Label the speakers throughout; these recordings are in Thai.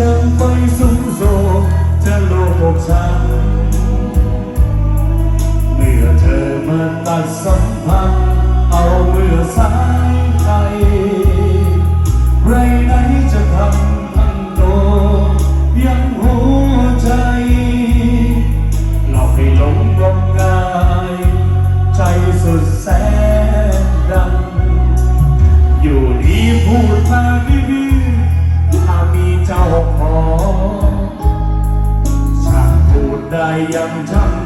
Speaker 1: ยังไปสูงโซจะลกของฉัเมื่อเธอมาตัดสัมพันธ์เอาเมื่อสาย young tongue.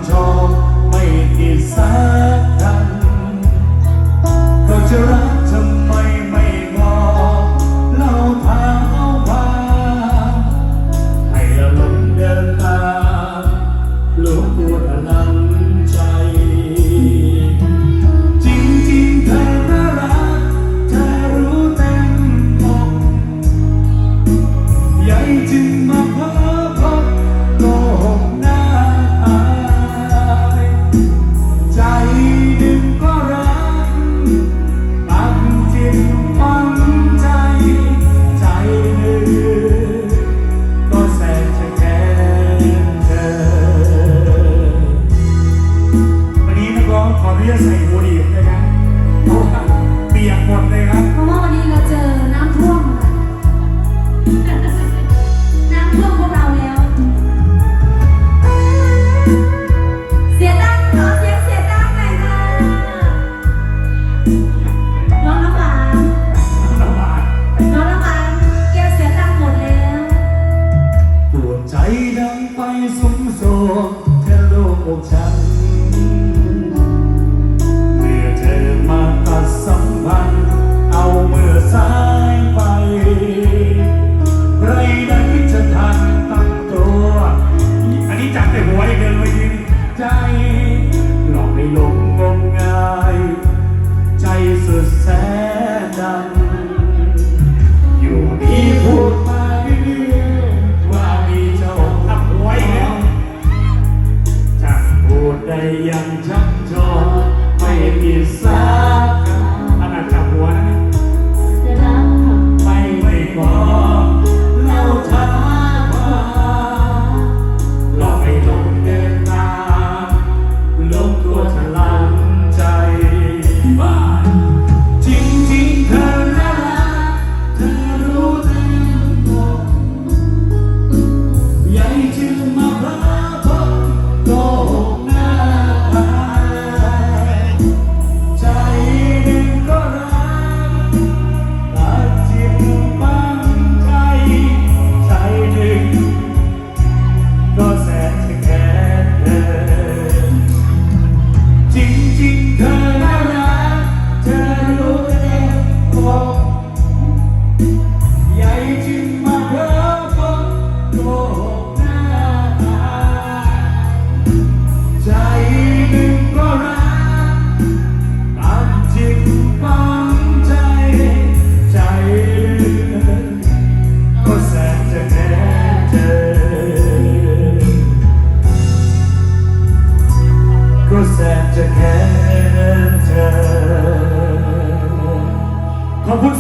Speaker 1: old town.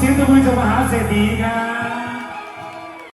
Speaker 1: Situ mencoba.